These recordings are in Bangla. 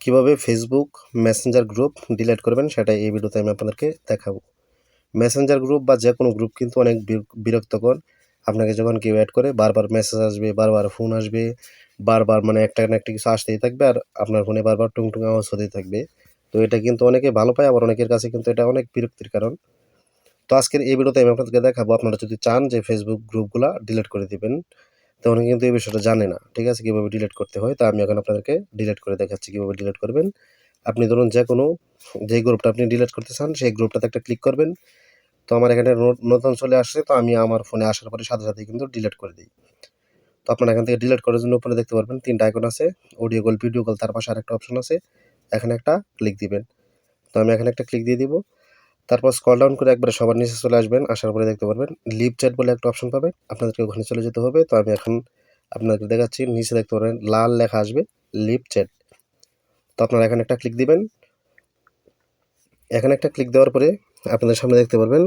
কীভাবে ফেসবুক মেসেঞ্জার গ্রুপ ডিলিট করবেন সেটা এই ভিডিওতে আমি আপনাদেরকে দেখাবো। মেসেঞ্জার গ্রুপ বা যে কোনো গ্রুপ কিন্তু অনেক বির- বিরক্তকর। আপনাকে যখন কেউ অ্যাড করে, বারবার মেসেজ আসবে, বারবার ফোন আসবে, বারবার মানে একটা না একটা কিছু আসতেই থাকবে আর আপনার ফোনে বারবার টুং টুং আওয়াজ হতেই থাকবে। তো এটা কিন্তু অনেকে ভালো পায়, আবার অনেকের কাছে কিন্তু এটা অনেক বিরক্তির কারণ। তো আজকের এই ভিডিওতে আমি আপনাদেরকে দেখাবো, আপনারা যদি চান যে ফেসবুক গ্রুপগুলা ডিলিট করে দিবেন। তো অনেকে কিন্তু এই বিষয়টা জানে না। ঠিক আছে? কীভাবে ডিলিট করতে হয়? তা আমি এখন আপনাদেরকে ডিলিট করে দেখাচ্ছি কীভাবে ডিলিট করবেন। আপনি ধরুন যে কোনো, যে গ্রুপটা আপনি ডিলিট করতে চান, সেই গ্রুপটাতে একটা ক্লিক করবেন। তো আমার এখানে নতুন চলে আসছে, তো আমি আমার ফোনে আসার পরে সাথে সাথে কিন্তু ডিলিট করে দিই। তো আপনারা এখান থেকে ডিলিট করার জন্য উপরে দেখতে পারবেন তিনটা আইকন আছে অডিও কল ভিডিও কল তার পাশে আরেকটা অপশন আছে। এখানে একটা ক্লিক দিবেন। তো আমি এখানে একটা ক্লিক দিয়ে দিব। তারপর স্কল ডাউন করে একবারে সবার নিচে চলে আসবেন, আসার পরে দেখতে পারবেন লিভ চ্যাট বলে একটা অপশন পাবেন আপনাদেরকে ওখানে চলে যেতে হবে। তো আমি এখন আপনাদেরকে দেখাচ্ছি, নিচে দেখতে পারবেন লাল লেখা আসবে লিভ চ্যাট তো আপনারা এখানে একটা ক্লিক দিবেন। এখানে একটা ক্লিক দেওয়ার পরে আপনাদের সামনে দেখতে পারবেন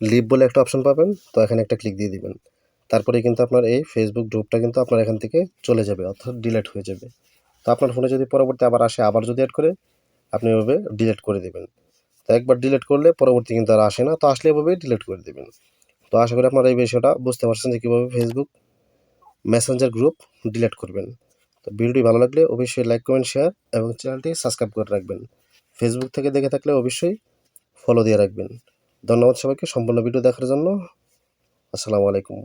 লিভ বলে একটা অপশন পাবেন, তো এখানে একটা ক্লিক দিয়ে দিবেন। তারপরে কিন্তু আপনার এই ফেসবুক গ্রুপটা কিন্তু আপনার এখান থেকে চলে যাবে, অর্থাৎ ডিলেট হয়ে যাবে। তো আপনার ফোনে যদি পরবর্তী আবার আসে, আবার যদি অ্যাড করে, আপনি এভাবে ডিলিট করে দেবেন। তো একবার ডিলিট করলে পরবর্তী কিন্তু আর আসে না। তো আসলে এভাবে ডিলিট করে দেবেন। তো আশা করি আপনারা এই বিষয়টা বুঝতে পারছেন যে কীভাবে ফেসবুক মেসেঞ্জার গ্রুপ ডিলিট করবেন। তো ভিডিওটি ভালো লাগলে অবশ্যই লাইক কমেন্ট শেয়ার এবং চ্যানেলটি সাবস্ক্রাইব করে রাখবেন। ফেসবুক থেকে দেখে থাকলে অবশ্যই ফলো দিয়ে রাখবেন। ধন্যবাদ সবাইকে সম্পূর্ণ ভিডিও দেখার জন্য। আসসালামু আলাইকুম।